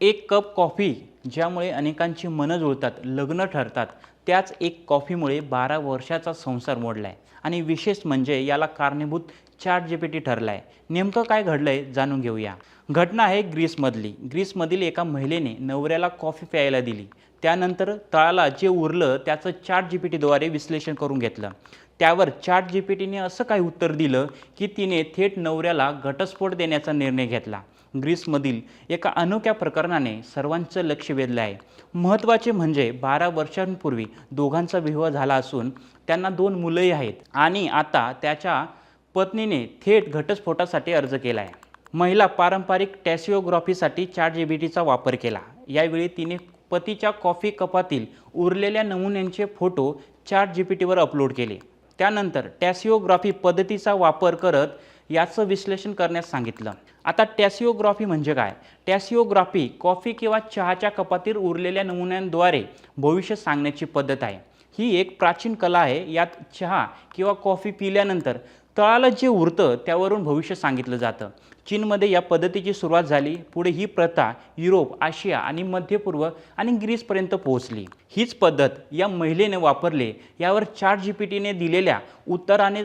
एक cup coffee ज्यामुळे अनेकांची मनं जुळतात लग्न ठरतात त्याच एक कॉफीमुळे बारा वर्षाचा संसार मोडला आहे आणि विशेष म्हणजे याला कारणीभूत चाट जी पी टी ठरला आहे नेमकं काय घडलं आहे जाणून घेऊया. घटना आहे ग्रीसमधली. ग्रीसमधील एका महिलेने नवऱ्याला कॉफी प्यायला दिली. त्यानंतर तळाला जे उरलं त्याचं चाट जी पी टीद्वारे विश्लेषण करून घेतलं. त्यावर चॅट जी पी टीने असं काही उत्तर दिलं की तिने थेट नवऱ्याला घटस्फोट देण्याचा निर्णय घेतला. ग्रीसमधील एका अनोख्या प्रकरणाने सर्वांचं लक्ष वेधलं आहे. महत्त्वाचे म्हणजे बारा वर्षांपूर्वी दोघांचा विवाह झाला असून त्यांना दोन मुलंही आहेत आणि आता त्याच्या पत्नीने थेट घटस्फोटासाठी अर्ज केला आहे. महिला पारंपरिक टॅसिओग्राफीसाठी चॅट जी बी टीचा वापर केला. यावेळी तिने पतीच्या कॉफी कपातील उरलेल्या नमुन्यांचे फोटो चॅट जी पी टीवर अपलोड केले. त्यानंतर टॅसिओग्राफी पद्धतीचा वापर करत याचं विश्लेषण करण्यास सांगितलं. आता टॅसिओग्राफी म्हणजे काय? टॅसिओग्राफी कॉफी किंवा चहाच्या कपातील उरलेल्या नमुन्यांद्वारे भविष्य सांगण्याची पद्धत आहे. ही एक प्राचीन कला आहे. यात चहा किंवा कॉफी पिल्यानंतर तळाला जे उरतं त्यावरून भविष्य सांगितलं जातं. चीनमध्ये या पद्धतीची सुरुवात झाली. पुढे ही प्रथा युरोप आशिया आणि मध्य पूर्व आणि ग्रीसपर्यंत पोहोचली. हीच पद्धत या महिलेने वापरली. यावर चार जी पी टीने दिलेल्या उत्तराने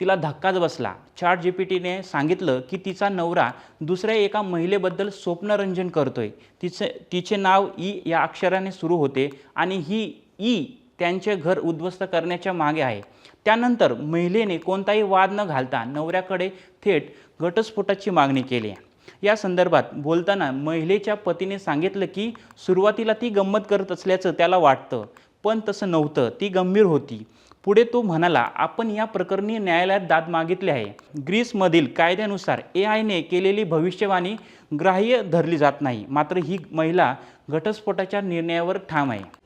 तिला धक्काच बसला. चार जी पी टीने सांगितलं की तिचा नवरा दुसऱ्या एका महिलेबद्दल स्वप्नरंजन करतोय. तिचे तिचे नाव ई या अक्षराने सुरू होते आणि ही ई त्यांचे घर उद्ध्वस्त करण्याच्या मागे आहे. त्यानंतर महिलेने कोणताही वाद न घालता नवऱ्याकडे थेट घटस्फोटाची मागणी केली आहे. या संदर्भात बोलताना महिलेच्या पतीने सांगितलं की सुरुवातीला ती गंमत करत असल्याचं त्याला वाटतं पण तसं नव्हतं. ती गंभीर होती. पुढे तो म्हणाला आपण या प्रकरणी न्यायालयात दाद मागितली आहे. ग्रीसमधील कायद्यानुसार ए आयने केलेली भविष्यवाणी ग्राह्य धरली जात नाही. मात्र ही महिला घटस्फोटाच्या निर्णयावर ठाम आहे.